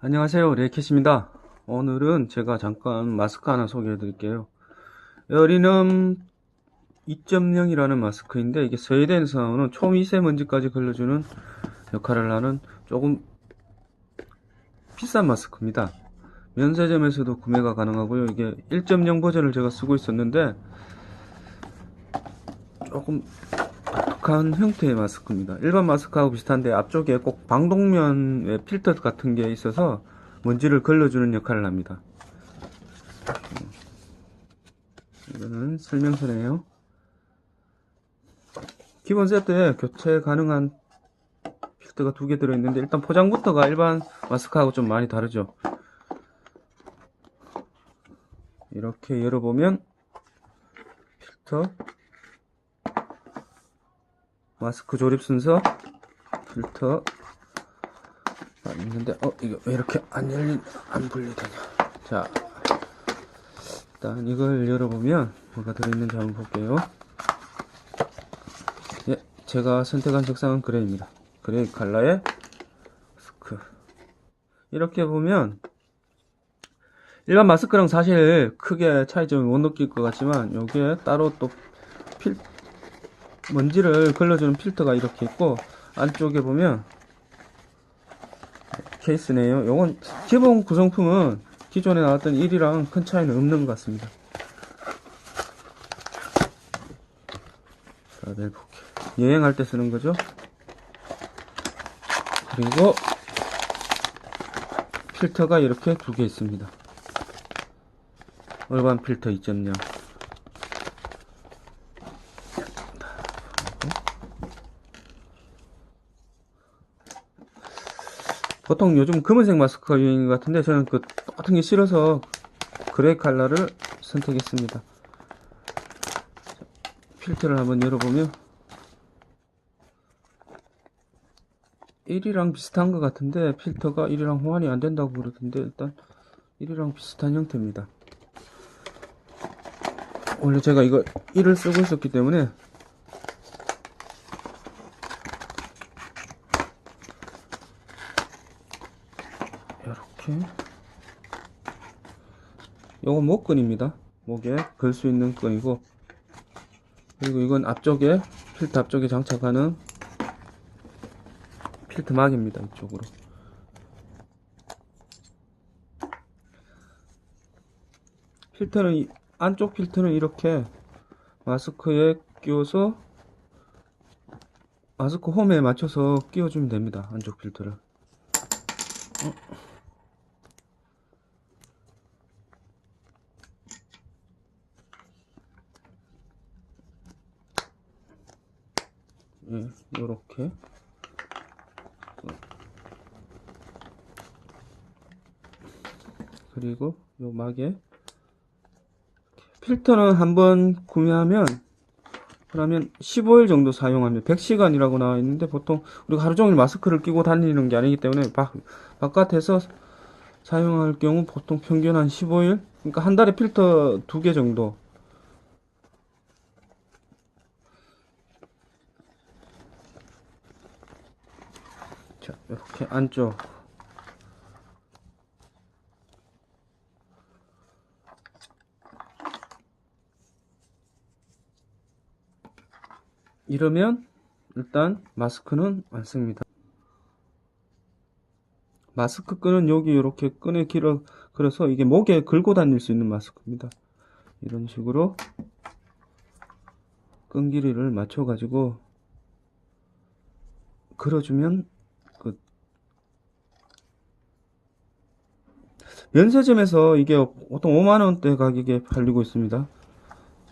안녕하세요. 레이캣입니다. 오늘은 제가 잠깐 마스크 하나 소개해 드릴게요. 에어리넘 2.0 이라는 마스크인데 이게 스웨덴에서 나오는 초미세먼지까지 걸러주는 역할을 하는 조금 비싼 마스크입니다. 면세점에서도 구매가 가능하고요. 이게 1.0 버전을 제가 쓰고 있었는데 조금 독특한 형태의 마스크입니다. 일반 마스크하고 비슷한데 앞쪽에 꼭 방독면의 필터 같은 게 있어서 먼지를 걸러주는 역할을 합니다. 음. 이거는 설명서네요. 기본 세트에 교체 가능한 필터가 두 개 들어있는데 일단 포장부터가 일반 마스크하고 좀 많이 다르죠. 이렇게 열어보면 필터 마스크 조립 순서 필터. 아, 있는데 어 이거 왜 이렇게 안 열리 안 분리되냐. 자 일단 이걸 열어보면 뭐가 들어있는지 한번 볼게요. 예 제가 선택한 색상은 그레이입니다. 그레이 컬러의 마스크. 이렇게 보면 일반 마스크랑 사실 크게 차이점을 못 느낄 것 같지만 여기에 따로 또 필, 먼지를 걸러주는 필터가 이렇게 있고 안쪽에 보면 케이스네요. 요건 기본 구성품은 기존에 나왔던 1이랑 큰 차이는 없는 것 같습니다. 자. 여행할 때 쓰는 거죠. 그리고 필터가 이렇게 두 개 있습니다. 얼반 필터 2.0 보통 요즘 검은색 마스크가 유행인 것 같은데 저는 그 똑같은 게 싫어서 그레이 컬러를 선택했습니다. 필터를 한번 열어보면 1이랑 비슷한 것 같은데 필터가 1이랑 호환이 안 된다고 그러던데 일단 1이랑 비슷한 형태입니다. 원래 제가 이거 1을 쓰고 있었기 때문에 이렇게 요거 목끈입니다. 목에 걸 수 있는 끈이고 그리고 이건 앞쪽에 필터 앞쪽에 장착하는 필터 막입니다 이쪽으로. 필터는 이- 안쪽 필터는 이렇게 마스크에 끼워서 마스크 홈에 맞춰서 끼워주면 됩니다 안쪽 필터를 예, 요렇게. 그리고 요 막에 필터는 한번 구매하면 그러면 15일 정도 사용하면 100시간이라고 나와 있는데 보통 우리가 하루 종일 마스크를 끼고 다니는 게 아니기 때문에 바, 바깥에서 사용할 경우 보통 평균 한 15일 그러니까 한 달에 필터 두 개 정도 자, 이렇게 안쪽 이러면 일단 마스크는 완성입니다. 마스크 끈은 여기 이렇게 끈에 길어 그래서 이게 목에 걸고 다닐 수 있는 마스크입니다. 이런 식으로 끈 길이를 맞춰 가지고 걸어주면 면세점에서 이게 보통 5만 원대 가격에 팔리고 있습니다.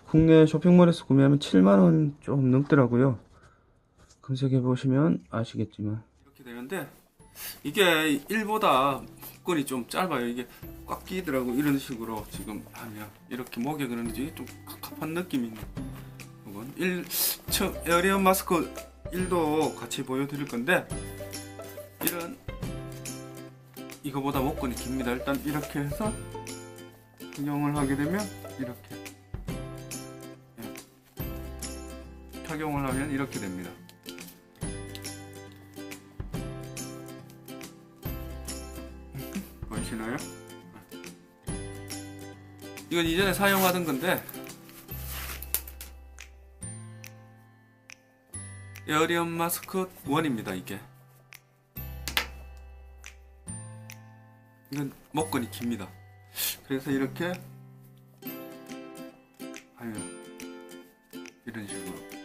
국내 쇼핑몰에서 구매하면 7만 원 좀 넘더라고요. 검색해 보시면 아시겠지만 이렇게 되는데 이게 1보다 끈이 좀 짧아요. 이게 꽉 끼더라고 이런 식으로 지금 하면 이렇게 목에 그러는지 좀 갑갑한 느낌이 있는 이건 1 에어리언 마스크 1도 같이 보여드릴 건데 이런 이거보다 목끈이 깁니다. 일단 이렇게 해서 착용을 하게 되면 이렇게 예. 착용을 하면 이렇게 됩니다. 보시나요? 이건 이전에 사용하던 건데 에어리언 마스크 1입니다 이게 이건 목건이 깁니다. 그래서 이렇게 하면 이런 식으로